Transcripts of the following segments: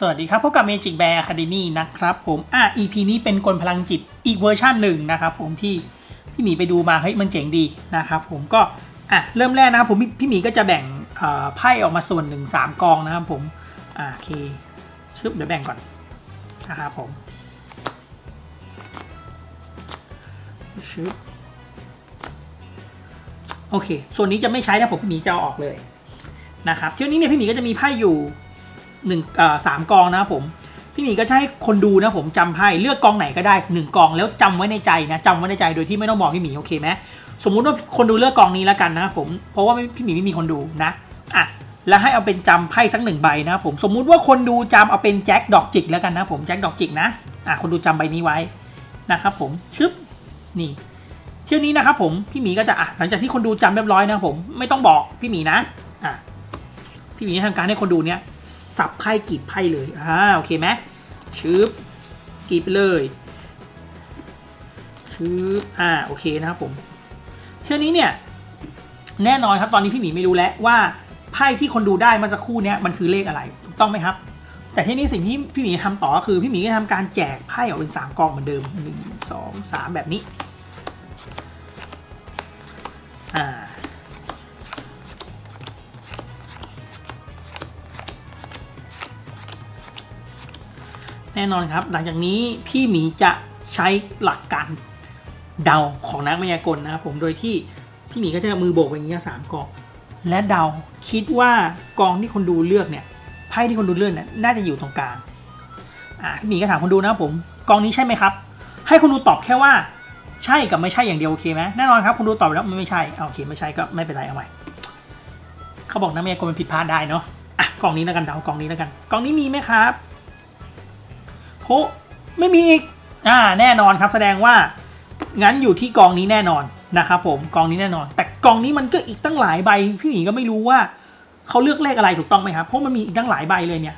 สวัสดีครับพบกับ Magic Bear Academy นะครับผมอะ EP นี้เป็นกลพลังจิตอีกเวอร์ชันหนึ่งนะครับผมที่พี่หมีไปดูมาเฮ้ยมันเจ๋งดีนะครับผมก็อะเริ่มแรกนะครับผมพี่หมีก็จะแบ่งอ่อไพ่ออกมาส่วนหนึ่งสามกองนะครับผมอะโอเคชึบเดี๋ยวแบ่งก่อนนะครับผมชึบโอเค ส่วนนี้จะไม่ใช้นะผมพี่หมีจะเอาออกเลยนะครับเที่ยวนี้เนี่ยพี่หมีก็จะมีไพ่อยู่ หนึ่งอ่อสามกองนะผมพี่หมีก็จะให้คนดูนะผมจำไพ่เลือกกองไหนก็ได้หนึ่งกองแล้วจำไว้ในใจนะจำไว้ในใจโดยที่ไม่ต้องบอกพี่หมีโอเคไหมสมมุติว่าคนดูเลือกกองนี้แล้วกันนะผมเพราะว่าพี่หมีไม่มีคนดูนะอะแล้วให้เอาเป็นจำไพ่สักหนึ่งใบนะผมสมมุติว่าคนดูจำเอาเป็นแจ็คดอกจิกแล้วกันนะผมแจ็คดอกจิกนะอะคนดูจำใบนี้ไว้นะครับผมชึบนี่เที่ยวนี้นะครับผมพี่หมีก็จะอะหลังจากที่คนดูจำเรียบร้อยนะผมไม่ต้องบอกพี่หมีนะอะ พี่หมีทำการให้คนดูเนี้ยสับไพ่กรีดไพ่เลยอ่าโอเคไหมชืบกรีดไปเลยชืบอ่าโอเคนะครับผมเที่ยวนี้เนี่ยแน่นอนครับตอนนี้พี่หมีไม่รู้แล้วว่าไพ่ที่คนดูได้เมาสักครู่เนี้ยมันคือเลขอะไรถูกต้องไหมครับ แต่ที่นี้สิ่งที่พี่หมีทำต่อคือพี่หมีก็ทำการแจกไพ่ออกเป็นสามกองเหมือนเดิมหนึ่งสองสามแบบนี้ แน่นอนครับ หลังจากนี้พี่หมีจะใช้หลักการเดาของนักมายากลนะครับผมโดยที่พี่หมีก็จะมือโบกไปอย่างนี้สามกองและเดาคิดว่ากองที่คนดูเลือกเนี่ยไพ่ที่คนดูเลือกเนี่ยน่าจะอยู่ตรงกลางอ่าพี่หมีก็ถามคนดูนะครับผมกองนี้ใช่ไหมครับ ให้คนดูตอบแค่ว่าใช่กับไม่ใช่อย่างเดียวโอเคไหมแน่นอนครับคนดูตอบแล้วมันไม่ใช่เอาโอเคไม่ใช่ก็ไม่เป็นไรเอาใหม่เขาบอกนักมายากลมันผิดพลาดได้เนาะอะกองนี้แล้วกันเดากองนี้แล้วกัน กองนี้มีไหมครับ โหไม่มีอีกอ่าแน่นอนครับแสดงว่า งั้นอยู่ที่กองนี้แน่นอนนะครับผมกองนี้แน่นอน แต่กองนี้มันก็อีกตั้งหลายใบพี่หมีก็ไม่รู้ว่าเขาเลือกเลขอะไรถูกต้องไหมครับเพราะมันมีอีกตั้งหลายใบเลยเนี่ย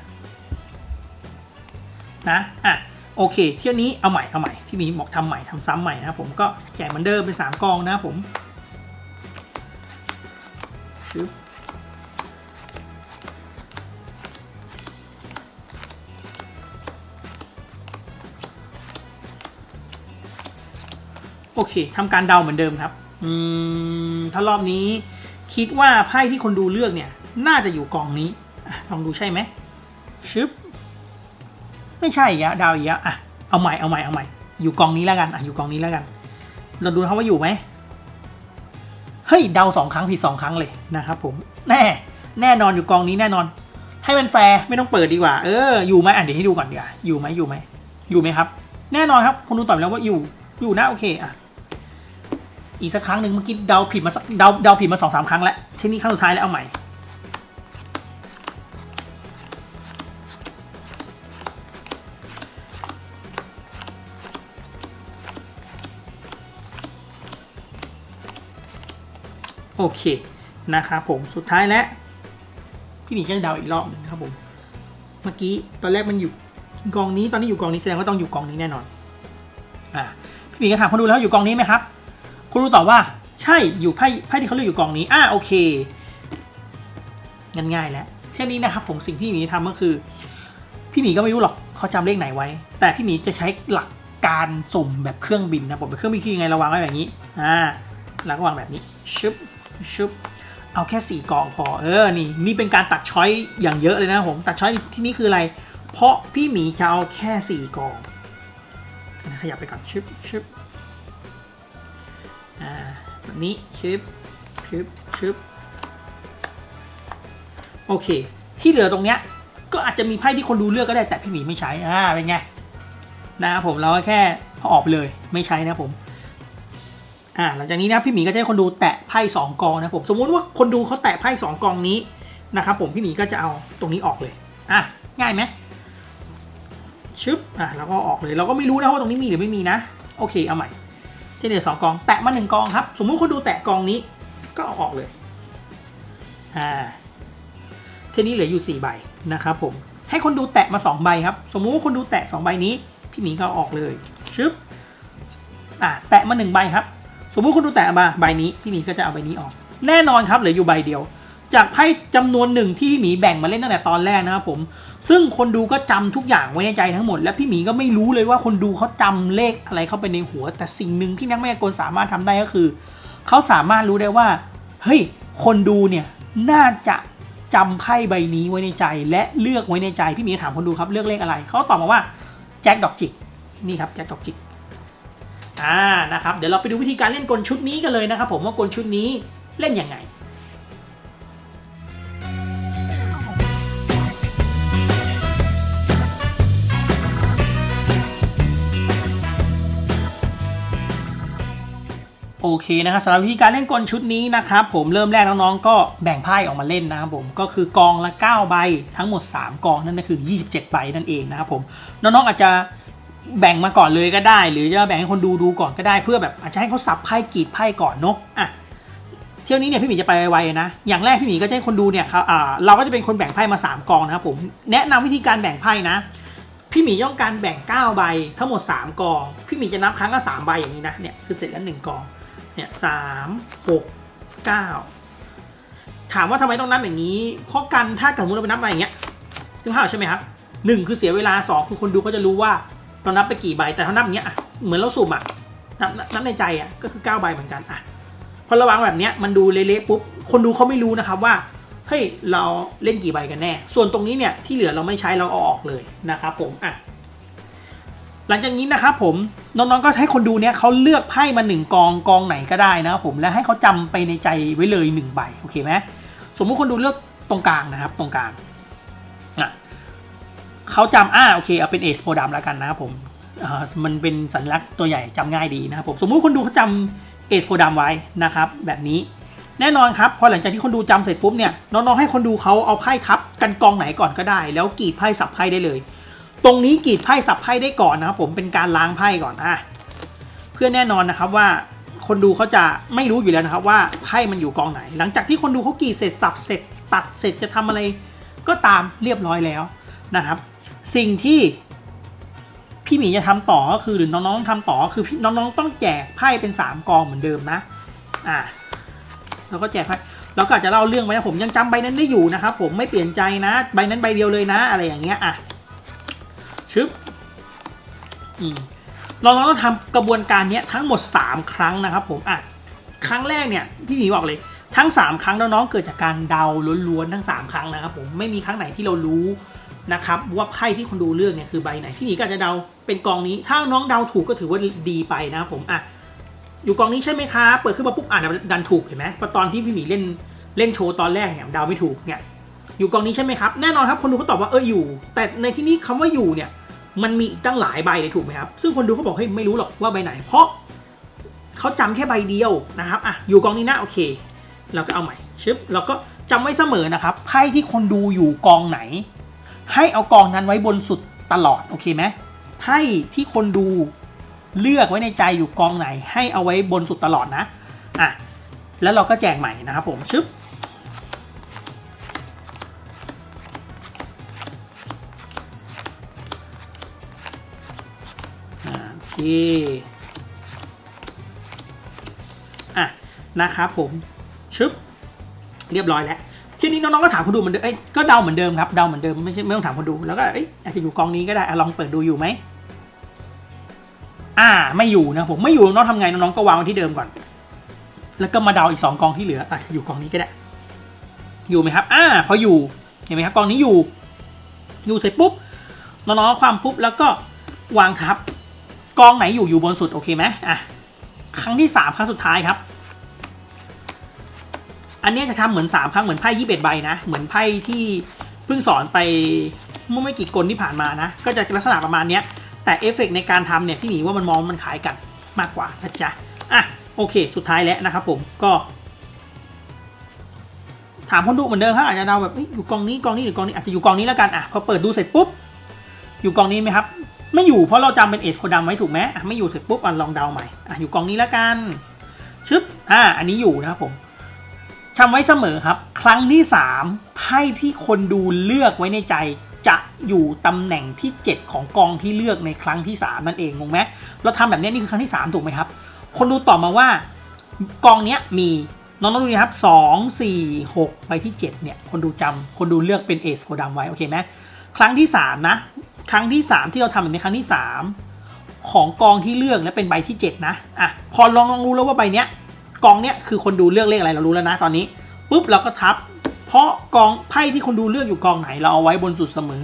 นะอะโอเค เที่ยวนี้เอาใหม่เอาใหม่พี่หมีบอกทำใหม่ทำซ้ำใหม่นะผมก็แจกเหมือนเดิมเป็นสามกองนะผม โอเคทำการเดาเหมือนเดิมครับ อืมถ้ารอบนี้ คิดว่าไพ่ที่คนดูเลือกเนี่ย น่าจะอยู่กองนี้อลองดูใช่ไหมชึบไม่ใช่อีกแล้วเดาอีกแล้วอะเอาใหม่เอาใหม่เอาใหม่ อยู่กองนี้แล้วกันอะอยู่กองนี้แล้วกัน เราดูนะครับว่าอยู่ไหมเฮ้ยเดาสองครั้งผิดสองครั้งเลยนะครับผมแน่แน่นอนอยู่กองนี้แน่นอน ให้มันแฟร์ไม่ต้องเปิดดีกว่า เอออยู่ไหมอะเดี๋ยวให้ดูก่อนดีกว่าอยู่ไหมอยู่ไหมอยู่ไหมครับ แน่นอนครับคนดูตอบแล้วว่าอยู่อยู่นะโอเคอะ อีกสักครั้งหนึ่งเมื่อกี้เดาผิดมาสักเดาเดาผิดมาสองสามครั้งแล้วทีนี้ครั้งสุดท้ายแล้วเอาใหม่ โอเคนะครับผมสุดท้ายแล้วพี่หมีจะเดาอีกรอบหนึงครับผม เมื่อกี้ตอนแรกมันอยู่กองนี้ตอนนี้อยู่กองนี้แสดงว่าต้องอยู่กองนี้แน่นอนอ่าพี่หมีก็ถามคนดูแล้วอยู่กองนี้ไหมครับ รู้ตอบว่า ใช่อยู่ไพ่ไพ่ที่เขาเลือกอยู่กองนี้อ่าโอเคง,ง่ายแล้วแค่นี้นะครับผมสิ่งที่พี่หมีทำก็คือ พี่หมีก็ไม่รู้หรอกเขาจำเลขไหนไว้ แต่พี่หมีจะใช้หลักการสุ่มแบบเครื่องบินนะผมเป็นเครื่องบินคือยังไงระวางไว้แบบนี้อ่าแล้วก็วางแบบนี้ชึบชึบเอาแค่สี่กองพอเออนี่นี่เป็นการตัดช้อยอย่างเยอะเลยนะผมตัดช้อยที่นี่คืออะไร เพราะพี่หมีจะเอาแค่สี่กองขยับไปก่อนชึบชึบ นี้ชึบชึบชึบโอเค ที่เหลือตรงเนี้ย ก็อาจจะมีไพ่ที่คนดูเลือกก็ได้แต่พี่หมีไม่ใช้อ่าเป็นไงนะครับผมเราก็แค่เอาออกไปเลยไม่ใช้นะผมอ่าหลังจากนี้นะพี่หมีก็จะให้คนดูแตะไพ่สองกองนะผมสมมุติว่าคนดูเขาแตะไพ่สองกองนี้นะครับผมพี่หมีก็จะเอาตรงนี้ออกเลยอะง่ายไหมชึบอะแล้วก็ออกเลย เราก็ไม่รู้นะว่าตรงนี้มีหรือไม่มีนะ โอเคเอาใหม่ ที่เหลือสองกอง แตะมาหนึ่งกองครับ สมมุติคนดูแตะกองนี้ ก็เอาออกเลยอ่าทีนี้เหลืออยู่สี่ใบนะครับผมให้คนดูแตะมาสองใบครับ สมมุติว่าคนดูแตะสองใบนี้ พี่หมีก็เอาออกเลยชึบอ่าแตะมาหนึ่งใบครับ สมมุติคนดูแตะมาใบนี้ พี่หมีก็จะเอาใบนี้ออก แน่นอนครับเหลืออยู่ใบเดียว จากไพ่จำนวนหนึ่งที่พี่หมีแบ่งมาเล่นตั้งแต่ตอนแรกนะครับผม ซึ่งคนดูก็จำทุกอย่างไว้ในใจทั้งหมด และพี่หมีก็ไม่รู้เลยว่าคนดูเขาจำเลขอะไรเข้าไปในหัว แต่สิ่งหนึ่งที่นักแมายากลสามารถทำได้ก็คือ เขาสามารถรู้ได้ว่าเฮ้ยคนดูเนี่ยน่าจะจำไพ่ใบนี้ไว้ในใจ และเลือกไว้ในใจพี่หมีถามคนดูครับเลือกเลขอะไรเขาตอบมาว่าแจ็คดอกจิกนี่ครับแจ็คดอกจิกอ่านะครับเดี๋ยวเราไปดูวิธีการเล่นกลชุดนี้กันเลยนะครับ ผมว่ากลชุดนี้เล่นยังไง โอเคนะครับสำหรับวิธีการเล่นกลชุดนี้นะครับผมเริ่มแรกน้องๆก็แบ่งไพ่ออกมาเล่นนะครับผมก็คือกองละ 9 ใบทั้งหมด 3 กองนั่นก็คือ 27 ใบนั่นเองนะครับผมน้องๆอาจจะแบ่งมาก่อนเลยก็ได้ หรือจะแบ่งให้คนดูดูก่อนก็ได้เพื่อแบบอาจจะให้เขาสับไพ่กีดไพ่ก่อนเนาะอะเที่ยวนี้เนี่ยพี่หมีจะไปไวๆนะ อย่างแรกพี่หมีก็จะให้คนดูเนี่ยครับอ่าเราก็จะเป็นคนแบ่งไพ่มา 3 กองนะครับผมแนะนำวิธีการแบ่งไพ่นะ พี่หมีต้องการแบ่ง 9 ใบทั้งหมด 3 กอง พี่หมีจะนับครั้งละ3ใบอย่างนี้นะเนี่ยคือเสร็จแล้วหนึ่งกอง เนี่ยสามหกเก้าถามว่าทำไมต้องนับอย่างนี้ เพราะกันถ้าเกิดสมมติเราไปนับมาอย่างเงี้ยนึกภาพใช่ไหมครับหนึ่งคือเสียเวลาสองคือคนดูก็จะรู้ว่าเรานับไปกี่ใบแต่ถ้านับอย่างเงี้ยเหมือนเราสุ่มอะนับนับในใจอะก็คือเก้าใบเหมือนกันอะพอระวังแบบเนี้ยมันดูเละๆปุ๊บคนดูเขาไม่รู้นะครับว่าเฮ้ยเราเล่นกี่ใบกันแน่ ส่วนตรงนี้เนี่ยที่เหลือเราไม่ใช้เราเอาออกเลยนะครับผมอะ หลังจากนี้นะครับผมน้องๆก็ให้คนดูเนี่ยเขาเลือกไพ่มาหนึ่งกองกองไหนก็ได้นะครับผมและให้เขาจำไปในใจไว้เลยหนึ่งใบโอเคไหมสมมุติคนดูเลือกตรงกลางนะครับตรงกลางอะเขาจำอ่าโอเคเอาเป็นเอสโพดามแล้วกันนะครับผมอ่ามันเป็นสัญลักษณ์ตัวใหญ่จำง่ายดีนะครับผมสมมุติคนดูเขาจำเอสโพดามไว้นะครับ แบบนี้แน่นอนครับพอหลังจากที่คนดูจำเสร็จปุ๊บเนี่ยน้องๆให้คนดูเขาเอาไพ่ทับกันกองไหนก่อนก็ได้ แล้วกรีดไพ่สับไพ่ได้เลย ตรงนี้กรีดไพ่สับไพ่ได้ก่อนนะครับผมเป็นการล้างไพ่ก่อนอะเพื่อแน่นอนนะครับว่าคนดูเขาจะไม่รู้อยู่แล้วนะครับว่าไพ่มันอยู่กองไหน หลังจากที่คนดูเขากีดเสร็จสับเสร็จ ตัดเสร็จจะทำอะไรก็ตามเรียบร้อยแล้วนะครับ สิ่งที่พี่หมีจะทำต่อก็คือหรือน้องๆทำต่อคือพี่น้องๆต้องแจกไพ่เป็นสามกองเหมือนเดิมนะอะแล้วก็แจกไพ่เราก็อาจจะเล่าเรื่องไว้นะผมยังจำใบนั้นได้อยู่นะครับผมไม่เปลี่ยนใจนะ ใบนั้นใบเดียวเลยนะ อะไรอย่างเงี้ยอะ ชึบอืมเราเราต้องทำกระบวนการนี้ทั้งหมด 3 ครั้งนะครับผมอะครั้งแรกเนี่ยที่หนีบอกเลยทั้ง 3 ครั้งน้องๆเกิดจากการเดาล้วนๆทั้ง 3 ครั้งนะครับผมไม่มีครั้งไหนที่เรารู้นะครับว่าไพ่ที่คนดูเลือกเนี่ยคือใบไหนพี่หนีก็จจะเดาเป็นกองนี้ ถ้าน้องเดาถูกก็ถือว่าดีไปนะครับผมอะอยู่กองนี้ใช่ไหมคะเปิดขึ้นมาปุ๊บอ่านดันถูกเห็นไหมพอตอนที่พี่หมีเล่นเล่นโชว์ตอนแรกเนี่ยเดาไม่ถูกเนี่ย อยู่กองนี้ใช่ไหมครับ แน่นอนครับคนดูเขาตอบว่าเอออยู่ แต่ในที่นี้คำว่าอยู่เนี่ยมันมีอีกตั้งหลายใบเลยถูกไหมครับ ซึ่งคนดูเขาบอกเฮ้ยไม่รู้หรอกว่าใบไหน เพราะเขาจำแค่ใบเดียวนะครับอะอยู่กองนี้นะโอเค เราก็เอาใหม่ชึบเราก็จำไว้เสมอนะครับไพ่ที่คนดูอยู่กองไหน ให้เอากองนั้นไว้บนสุดตลอดโอเคไหมไพ่ที่คนดูเลือกไว้ในใจอยู่กองไหน ให้เอาไว้บนสุดตลอดนะอะแล้วเราก็แจกใหม่นะครับผมชึบ อะนะครับผมชึบเรียบร้อยแล้วทีนี้น้องๆก็ถามคนดูเหมือนเดิมเอ้ยก็เดาเหมือนเดิมครับเดาเหมือนเดิมไม่ใช่ไม่ต้องถามคนดูแล้วก็อาจจะอยู่กองนี้ก็ได้อลองเปิดดูอยู่ไหมอ่า ไม่อยู่นะผมไม่อยู่น้องทำไงน้องๆก็วางไว้ที่เดิมก่อน แล้วก็มาเดาอีกสองกองที่เหลืออะอยู่กองนี้ก็ได้ อยู่ไหมครับ อ่า พออยู่เห็นไหมครับกองนี้อยู่ อยู่เสร็จปุ๊บน้องๆความปุ๊บแล้วก็วางทับ กองไหนอยู่อยู่บนสุดโอเคไหมอะครั้งที่สามครั้งสุดท้ายครับ อันนี้จะทำเหมือนสามครั้งเหมือนไพ่ยี่สิบใบนะ เหมือนไพ่ที่เพิ่งสอนไปเมื่อไม่กี่กลที่ผ่านมานะ ก็จะลักษณะประมาณเนี้ย แต่เอฟเฟกต์ในการทำเนี่ยพี่หมีว่ามันมองมันขายกันมากกว่านะจ๊ะอะโอเค สุดท้ายแล้วนะครับผมก็ ถามคนดูเหมือนเดิมครับอาจจะเดาแบบอยู่กองนี้กองนี้หรือกองนี้อาจจะอยู่กองนี้แล้วกันอะพอเปิดดูเสร็จปุ๊บอยู่กองนี้ไหมครับ ไม่อยู่เพราะเราจำเป็นเอสโคดำไว้ถูกไหมไม่อยู่เสร็จปุ๊บอะลองเดาใหม่อะอยู่กองนี้แล้วกันชึบอ่าอันนี้อยู่นะครับผมจำไว้เสมอครับ ครั้งที่สามไพ่ที่คนดูเลือกไว้ในใจ จะอยู่ตำแหน่งที่ 7 ของกองที่เลือกในครั้งที่ 3 นั่นเองงงไหมเราทำแบบนี้นี่คือครั้งที่ 3 ถูกไหมครับ คนดูตอบมาว่ากองเนี้ยมีน้องต้องดูนะครับสองสี่หกใบที่เจ็ดเนี่ย คนดูจำคนดูเลือกเป็นเอสโคดำไว้ โอเคไหมครั้งที่สามนะ ครั้งที่สามที่เราทำแบบนี้ครั้งที่สามของกองที่เลือกและเป็นใบที่เจ็ดนะอะพอลองลองรู้แล้วว่าใบเนี้ยกองเนี้ยคือคนดูเลือกเลขอะไรเรารู้แล้วนะตอนนี้ปุ๊บเราก็ทับ เพราะกองไพ่ที่คนดูเลือกอยู่กองไหนเราเอาไว้บนสุดเสมอ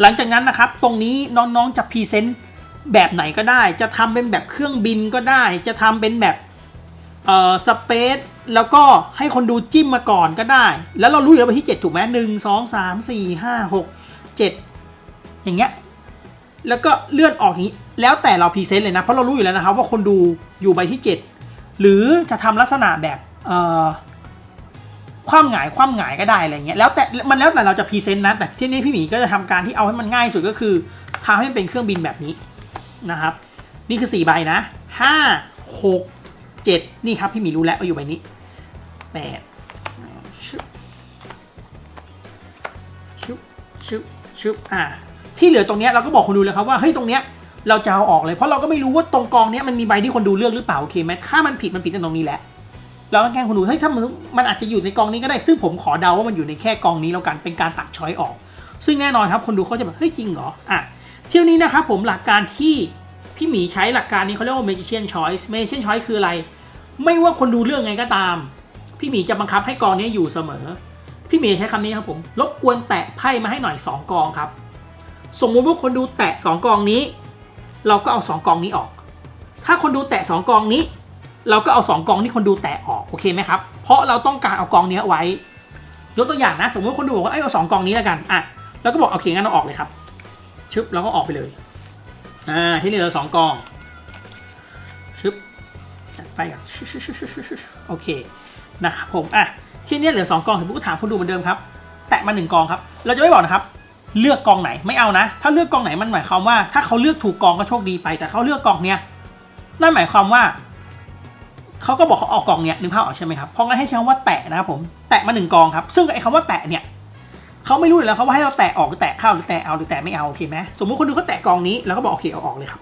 หลังจากนั้นนะครับ ตรงนี้น้องๆจะพรีเซนต์แบบไหนก็ได้ จะทำเป็นแบบเครื่องบินก็ได้ จะทำเป็นแบบเอ่อสเปซแล้วก็ให้คนดูจิ้มมาก่อนก็ได้ แล้วเรารู้อยู่แล้วไปที่ 7 ถูกไหมหนึ่งสองสามสี่ห้าหกเจ็ด อย่างเงี้ยแล้วก็เลื่อนออกอย่างนี้ แล้วแต่เราพรีเซนต์เลยนะ เพราะเรารู้อยู่แล้วนะครับว่าคนดูอยู่ใบที่ 7 หรือจะทำลักษณะแบบเออความหงายความหงายก็ได้อะไรเงี้ยแล้วแต่มันแล้วแต่เราจะพรีเซนต์นะ แต่ที่นี่พี่หมีก็จะทำการที่เอาให้มันง่ายสุดก็คือทำให้มันเป็นเครื่องบินแบบนี้นะครับ นี่คือ 4 ใบนะห้าหกเจ็ดนี่ครับพี่หมีรู้แล้วว่าอยู่ใบนี้แปดชุบชุบชุบชุบอ่า ที่เหลือตรงเนี้ยเราก็บอกคนดูเลยครับว่าเฮ้ยตรงเนี้ยเราจะเอาออกเลยเพราะเราก็ไม่รู้ว่าตรงกองเนี้ยมันมีใบที่คนดูเลือกหรือเปล่าโอเคไหมถ้ามันผิดมันผิดตรงนี้แหละเราก็แกล้งคนดูเฮ้ยถ้ามันมันอาจจะอยู่ในกองนี้ก็ได้ซึ่งผมขอเดาว่ามันอยู่ในแค่กองนี้แล้วกันเป็นการตัดช้อยออก ซึ่งแน่นอนครับคนดูเขาจะแบบเฮ้ยจริงเหรออะเที่ยวนี้นะครับผมหลักการที่พี่หมีใช้หลักการนี้เขาเรียกว่า magician choice magician choice คืออะไร ไม่ว่าคนดูเรื่องไงก็ตาม พี่หมีจะบังคับให้กองนี้อยู่เสมอ พี่หมีใช้คำนี้ครับผมรบกวนแตะไพ่มาให้หน่อยสองกองครับ สมมติว่าคนดูแตะสองกองนี้ เราก็เอาสองกองนี้ออก ถ้าคนดูแตะสองกองนี้ เราก็เอาสองกองที่คนดูแตะออกโอเคไหมครับ เพราะเราต้องการเอากองนี้ไว้ ยกตัวอย่างนะ สมมติคนดูบอกว่าเอ้เอาสองกองนี้แล้วกันอะแล้วก็บอกโอเคงั้นเราออกเลยครับ ชึบแล้วก็ออกไปเลยอ่าที่เหลือสองกองชึบจัดไปกันโอเคนะครับผมอะที่นี้เหลือสองกองผมก็ถามคนดูเหมือนเดิมครับ แตะมาหนึ่งกองครับ เราจะไม่บอกนะครับ เลือกกองไหนไม่เอานะ ถ้าเลือกกองไหนมันหมายความว่า ถ้าเขาเลือกถูกกองก็โชคดีไป แต่เขาเลือกกองเนี้ยนั่นหมายความว่าเขาก็บอกเขาออกกองเนี้ยนึกภาพออกใช่ไหมครับเพราะงั้นให้ใช้คำว่าแตะนะครับผมแตะมาหนึ่งกองครับ ซึ่งไอ้คำว่าแตะเนี่ยเขาไม่รู้อยู่แล้วเขาว่าให้เราแตะออกหรือแตะเข้าหรือแตะเอาหรือแตะไม่เอาโอเคไหมสมมติคนดูเขาแตะกองนี้เราก็บอกโอเคเอาออกเลยครับ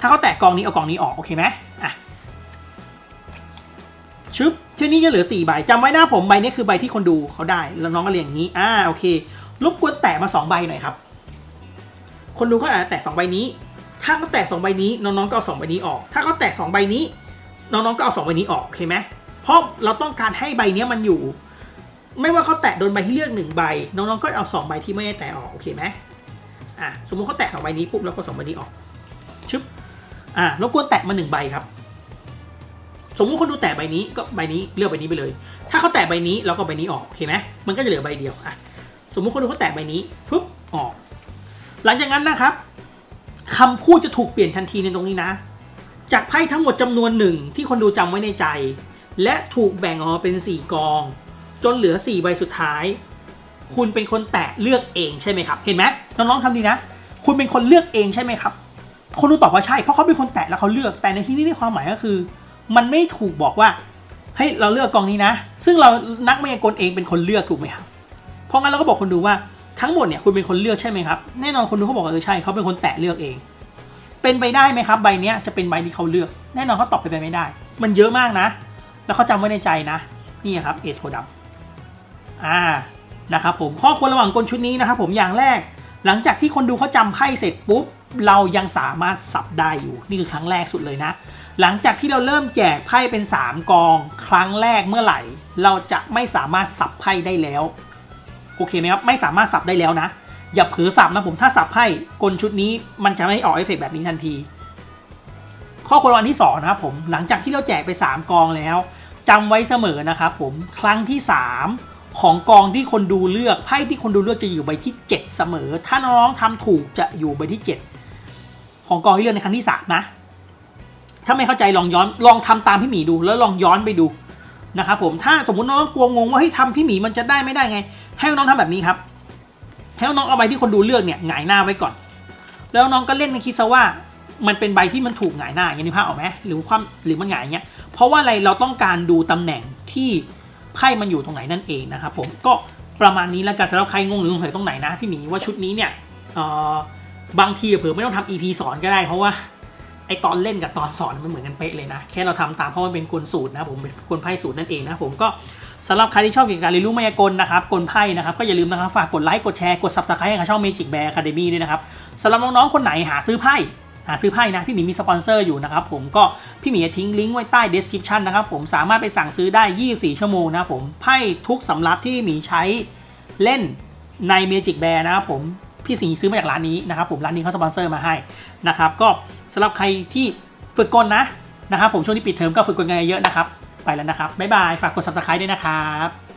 ถ้าเขาแตะกองนี้เอากองนี้ออกโอเคไหมอะชึบเช่นนี้จะเหลือสี่ใบจำไว้นะผมใบนี้คือใบที่คนดูเขาได้แล้วน้องก็เรียงอย่างนี้อ่าโอเค รบกวนแตะมาสองใบหน่อยครับ คนดูเขาอาจจะแตะสองใบนี้ ถ้าเขาแตะสองใบนี้น้องๆก็เอาสองใบนี้ออก ถ้าเขาแตะสองใบนี้ น้องๆก็เอาสองใบนี้ออกโอเคไหมเพราะเราต้องการให้ใบนี้มันอยู่ ไม่ว่าเขาแตะโดนใบที่เลือกหนึ่งใบ น้องๆก็เอาสองใบที่ไม่ได้แตะออกโอเคไหมอะสมมุติเขาแตะสองใบนี้ปุ๊บเราก็สองใบนี้ออกชึบอะรบกวนแตะมาหนึ่งใบครับ สมมุติคนดูแตะใบนี้ก็ใบนี้เลือกใบนี้ไปเลย ถ้าเขาแตะใบนี้เราก็ใบนี้ออกโอเคไหมมันก็จะเหลือใบเดียวอะ สมมุติคนดูเขาแตะใบนี้ปุ๊บออก หลังจากนั้นนะครับคำพูดจะถูกเปลี่ยนทันทีในตรงนี้นะ จากไพ่ทั้งหมดจำนวนหนึ่งที่คนดูจำไว้ในใจ และถูกแบ่งออกเป็น 4 กอง จนเหลือ 4 ใบสุดท้าย คุณเป็นคนแตะเลือกเองใช่ไหมครับ เห็นไหมน้องๆทำดีนะ คุณเป็นคนเลือกเองใช่ไหมครับ คนดูตอบว่าใช่เพราะเขาเป็นคนแตะแล้วเขาเลือกแต่ในที่นี้ในความหมายก็คือ มันไม่ถูกบอกว่าให้ยเราเลือกกองนี้นะ ซึ่งเรานักมายากลเองเป็นคนเลือกถูกไหมครับ เพราะงั้นเราก็บอกคนดูว่าทั้งหมดเนี่ยคุณเป็นคนเลือกใช่ไหมครับแน่นอนคนดูเขาบอกว่าเออใช่เขาเป็นคนแตะเลือกเอง เป็นไปได้ไหมครับใบเนี้ยจะเป็นใบที่เขาเลือก แน่นอนเขาตอบไปไปไม่ได้ มันเยอะมากนะ แล้วเขาจำไว้ในใจนะนี่ครับเอสโพดัมอ่านะครับผมข้อควรระหว่างกลชุดนี้นะครับผมอย่างแรก หลังจากที่คนดูเขาจำไพ่เสร็จปุ๊บเรายังสามารถสับได้อยู่นี่คือครั้งแรกสุดเลยนะ หลังจากที่เราเริ่มแจกไพ่เป็น 3 กอง ครั้งแรกเมื่อไหร่ เราจะไม่สามารถสับไพ่ได้แล้ว โอเคไหมครับไม่สามารถสับได้แล้วนะ อย่าเผลอสับนะผมถ้าสับไพ่กลชุดนี้มันจะไม่ออกเอฟเฟกต์แบบนี้ทันที ข้อควรระวังที่2นะครับผมหลังจากที่เราแจกไป 3 กองแล้วจำไว้เสมอนะครับผมครั้งที่ 3 ของกองที่คนดูเลือกไพ่ที่คนดูเลือกจะอยู่ใบที่ 7 เสมอ ถ้าน้องๆทำถูกจะอยู่ใบที่ 7 ของกองที่เลือกในครั้งที่3นะถ้าไม่เข้าใจลองย้อนลองทำตามพี่หมีดูแล้วลองย้อนไปดูนะครับผมถ้าสมมติน้องกลัวงงว่าให้ทำพี่หมีมันจะได้ไม่ได้ไง ให้น้องๆทำแบบนี้ครับ ให้น้องเอาใบที่คนดูเลือกเนี่ยหงายหน้าไว้ก่อน แล้วน้องก็เล่นในคิดซะว่า มันเป็นใบที่มันถูกหงายหน้าอย่างนี้ภาพออกไหมหรือความหรือมันหงายอย่างเงี้ย เพราะว่าอะไรเราต้องการดูตำแหน่งที่ไพ่มันอยู่ตรงไหนนั่นเองนะครับผมก็ประมาณนี้แล้วกันสำหรับใครงงหรือสงสัยตรงไหนนะพี่หมีว่าชุดนี้เนี่ยบางทีเผื่อไม่ต้องทำ EP สอนก็ได้ เพราะว่าไอตอนเล่นกับตอนสอนมันเหมือนกันเป๊ะเลยนะ แค่เราทำตามเพราะมันเป็นกลสูตรนะผมเป็นกลไพ่สูตรนั่นเองนะผมก็ สำหรับใครที่ชอบเกี่ยวกับการเรียนรู้มายากลนะครับกลไพ่นะครับก็อย่าลืมนะครับฝากกดไลค์กดแชร์กด subscribe ให้กับช่อง Magic Bear Academy ด้วยนะครับสำหรับน้องๆคนไหนหาซื้อไพ่หาซื้อไพ่นะพี่หมีมีสปอนเซอร์อยู่นะครับผมก็พี่หมีจะทิ้งลิงก์ไว้ใต้ description นะครับผมสามารถไปสั่งซื้อได้ 24 ชั่วโมงนะครับผมไพ่ทุกสำรับที่หมีใช้เล่นใน Magic Bear นะครับผมพี่สิงห์ซื้อมาจากร้านนี้นะครับผมร้านนี้เขาสปอนเซอร์มาให้นะครับก็สำหรับใครที่ฝึกกลนะนะครับผมช่วงที่ปิดเทอมก็ฝึกกลกันเยอะนะครับ ไปแล้วนะครับ บ๊ายบาย ฝากกด subscribe ด้วยนะครับ